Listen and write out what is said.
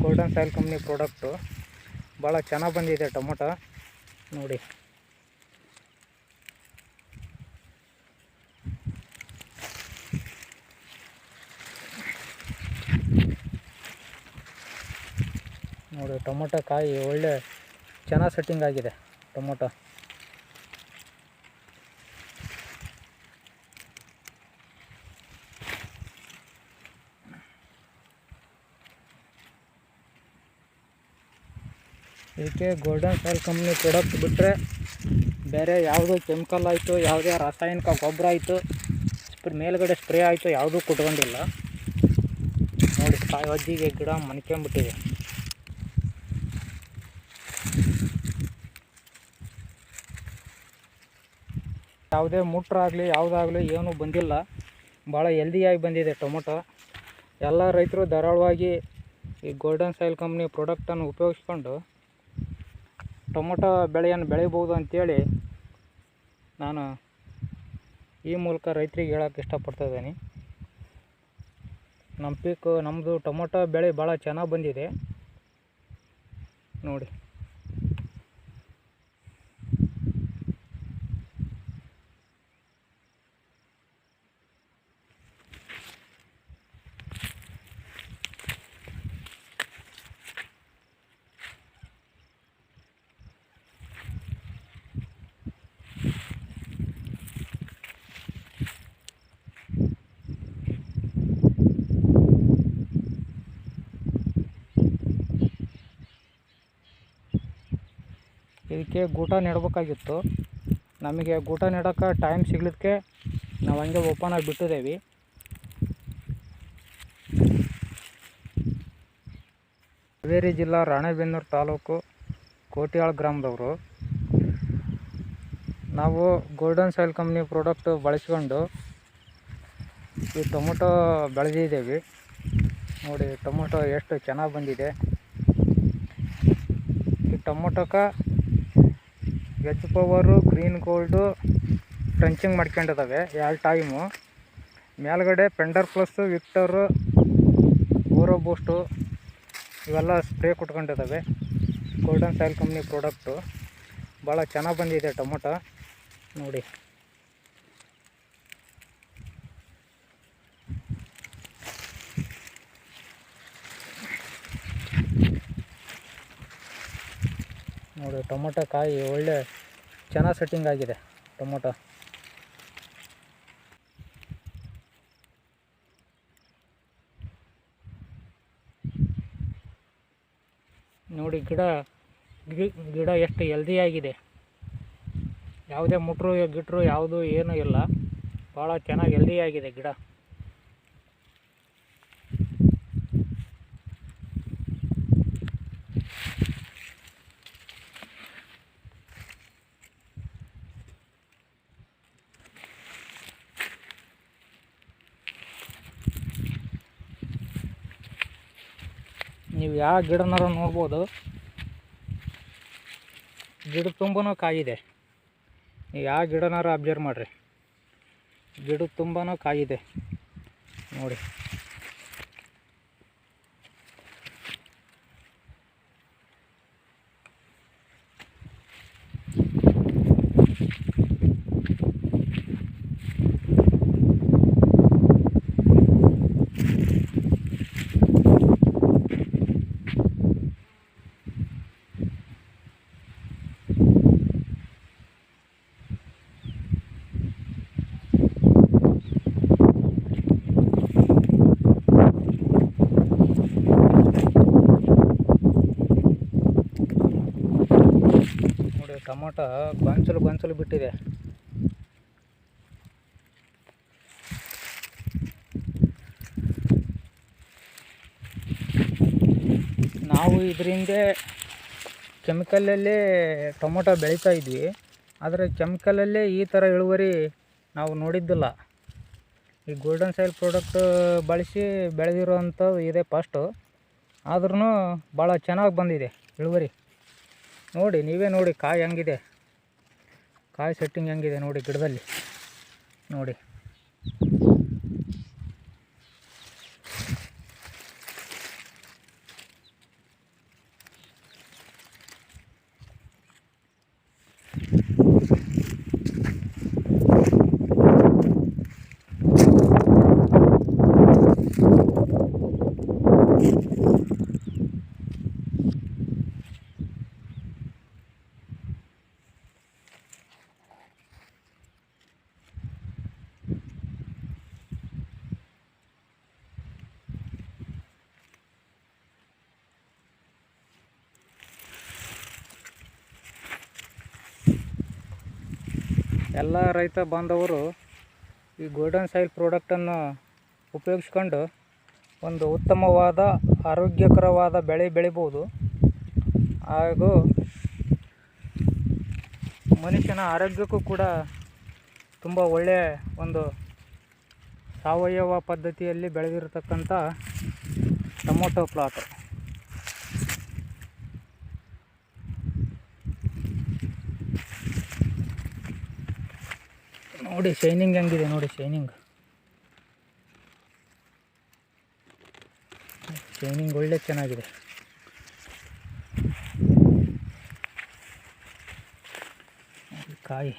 Golden soil company product ಭಾಳ ಚೆನ್ನಾಗಿ ಬಂದಿದೆ ಟೊಮೊಟೊ. ನೋಡಿ. ನೋಡಿ, ಟೊಮೊಟೊ ಕಾಯಿ ಒಳ್ಳೆ ಚೆನ್ನಾಗಿ ಸೆಟ್ಟಿಂಗ್ ಆಗಿದೆ ಟೊಮೊಟೊ. ಇದಕ್ಕೆ ಗೋಲ್ಡನ್ ಸಾಯಿಲ್ ಕಂಪ್ನಿ ಪ್ರಾಡಕ್ಟ್ ಬಿಟ್ಟರೆ ಬೇರೆ ಯಾವುದೋ ಕೆಮಿಕಲ್ ಆಯಿತು, ಯಾವುದೇ ರಾಸಾಯನಿಕ ಗೊಬ್ಬರ ಆಯಿತು ಸ್ಪ್ರೇ ಮೇಲುಗಡೆ ಸ್ಪ್ರೇ ಆಯಿತು, ಯಾವುದೂ ಕುಟ್ಕೊಂಡಿಲ್ಲ. ನೋಡಿ ಕಾಯಿ ಅಜ್ಜಿಗೆ ಗಿಡ ಮನ್ಕೊಂಬಿಟ್ಟಿದೆ ಯಾವುದೇ ಮುಟ್ರಾಗಲಿ ಯಾವುದಾಗಲಿ ಏನೂ ಬಂದಿಲ್ಲ. ಭಾಳ ಹೆಲ್ದಿಯಾಗಿ ಬಂದಿದೆ ಟೊಮೊಟೊ. ಎಲ್ಲ ರೈತರು ಧಾರಾಳವಾಗಿ ಈ ಗೋಲ್ಡನ್ ಸಾಯಿಲ್ ಕಂಪ್ನಿ ಪ್ರಾಡಕ್ಟನ್ನು ಉಪಯೋಗಿಸ್ಕೊಂಡು ಟೊಮೊಟೊ ಬೆಳೆಯನ್ನು ಬೆಳೆಯಬಹುದು ಅಂತೇಳಿ ನಾನು ಈ ಮೂಲಕ ರೈತರಿಗೆ ಹೇಳೋಕ್ಕೆ ಇಷ್ಟಪಡ್ತಾ ಇದ್ದೀನಿ. ನಮ್ಮ ಪೀಕು ನಮ್ಮದು ಟೊಮೊಟೊ ಬೆಳೆ ಭಾಳ ಚೆನ್ನಾಗಿ ಬಂದಿದೆ. ನೋಡಿ. ಇದಕ್ಕೆ ಗೂಟ ನೆಡಬೇಕಾಗಿತ್ತು. ನಮಗೆ ಗೂಟ ನೆಡೋಕ್ಕೆ ಟೈಮ್ ಸಿಗ್ಲಿಕ್ಕೆ ನಾವು ಹಂಗೆ ಓಪನ್ ಆಗಿ ಬಿಟ್ಟಿದ್ದೇವೆ ಹಾವೇರಿ ಜಿಲ್ಲಾ ರಾಣೆಬೆನ್ನೂರು ತಾಲೂಕು ಕೋಟಿಯಾಳ್ ಗ್ರಾಮದವರು. ನಾವು ಗೋಲ್ಡನ್ ಸಾಯಿಲ್ ಕಂಪ್ನಿ ಪ್ರಾಡಕ್ಟ್ ಬಳಸ್ಕೊಂಡು ಈ ಟೊಮೊಟೊ ಬೆಳೆದಿದ್ದೇವೆ. ನೋಡಿ, ಟೊಮೊಟೊ ಎಷ್ಟು ಚೆನ್ನಾಗಿ ಬಂದಿದೆ. ಈ ಟೊಮೊಟೊಕ್ಕೆ H power green gold drenching ಮಾಡ್ಕೊಂಡಿದ್ದಾವೆ ಎರಡು ಟೈಮು ಮೇಲ್ಗಡೆ ಪೆಂಡರ್ ಪ್ಲಸ್ಸು ವಿಕ್ಟರು ಓರೋ ಬೂಸ್ಟು ಇವೆಲ್ಲ ಸ್ಪ್ರೇ ಕೊಟ್ಕೊಂಡಿದ್ದಾವೆ ಗೋಲ್ಡನ್ ಸಾಯಿಲ್ ಕಂಪ್ನಿ ಪ್ರಾಡಕ್ಟು ಭಾಳ ಚೆನ್ನಾಗಿ ಬಂದಿದೆ ಟೊಮೊಟೊ. ನೋಡಿ. ನೋಡಿ, ಟೊಮೊಟೊ ಕಾಯಿ ಒಳ್ಳೆ ಚೆನ್ನಾಗಿ ಸೆಟ್ಟಿಂಗ್ ಆಗಿದೆ, ಟೊಮೊಟೊ. ನೋಡಿ, ಗಿಡ ಗಿಡ ಎಷ್ಟು ಹೆಲ್ದಿಯಾಗಿದೆ ಯಾವುದೇ ಮುಟ್ರು, ಗಿಟ್ರು ಯಾವುದು ಏನೂ ಇಲ್ಲ. ಭಾಳ ಚೆನ್ನಾಗಿ ಹೆಲ್ದಿಯಾಗಿದೆ ಗಿಡ. ನೀವು ಯಾವ ಗಿಡನಾರ ನೋಡ್ಬೋದು, ಗಿಡ ತುಂಬನೂ ಕಾಯಿದೆ. ನೀವು ಯಾವ ಗಿಡನಾರ ಅಬ್ಸರ್ವ್ ಮಾಡಿರಿ, ಗಿಡ ತುಂಬನೂ ಕಾಯಿದೆ. ನೋಡಿ ನೋಡಿ ಟೊಮೊಟೊ ಗೊಂಚಲು ಗೊಂಚಲು ಬಿಟ್ಟಿದೆ. ನಾವು ಇದರಿಂದ ಕೆಮಿಕಲಲ್ಲೇ ಟೊಮೊಟೊ ಬೆಳೀತಾ ಇದ್ವಿ. ಆದರೆ ಕೆಮಿಕಲಲ್ಲೇ ಈ ಥರ ಇಳುವರಿ ನಾವು ನೋಡಿದ್ದಿಲ್ಲ. ಈ ಗೋಲ್ಡನ್ ಸೈಲ್ ಪ್ರಾಡಕ್ಟ್ ಬಳಸಿ ಬೆಳೆದಿರೋವಂಥದ್ದು ಇದೆ ಪಸ್ಟು ಆದ್ರೂ ಭಾಳ ಚೆನ್ನಾಗಿ ಬಂದಿದೆ ಇಳುವರಿ. ನೋಡಿ ನೀವೇ ನೋಡಿ ಕಾಯಿ ಹೆಂಗಿದೆ? ಕಾಯಿ ಸೆಟ್ಟಿಂಗ್ ಹೆಂಗಿದೆ ನೋಡಿ ಗಿಡದಲ್ಲಿ. ನೋಡಿ. ಎಲ್ಲ ರೈತ ಬಾಂಧವರು ಈ ಗೋಲ್ಡನ್ ಸಾಯಿಲ್ ಪ್ರಾಡಕ್ಟನ್ನು ಉಪಯೋಗಿಸ್ಕೊಂಡು ಒಂದು ಉತ್ತಮವಾದ, ಆರೋಗ್ಯಕರವಾದ ಬೆಳೆ ಬೆಳಿಬೋದು. ಹಾಗೂ ಮನುಷ್ಯನ ಆರೋಗ್ಯಕ್ಕೂ ಕೂಡ ತುಂಬ ಒಳ್ಳೆಯ ಒಂದು ಸಾವಯವ ಪದ್ಧತಿಯಲ್ಲಿ ಬೆಳೆದಿರತಕ್ಕಂಥ ಟೊಮೊಟೊ ಪ್ಲಾಟ್ ನೋಡಿ ಶೈನಿಂಗ್ ಹೆಂಗಿದೆ ನೋಡಿ ಶೈನಿಂಗ್ ಶೈನಿಂಗ್ ಒಳ್ಳೆ ಚೆನ್ನಾಗಿದೆ. ಕಾಯಿ.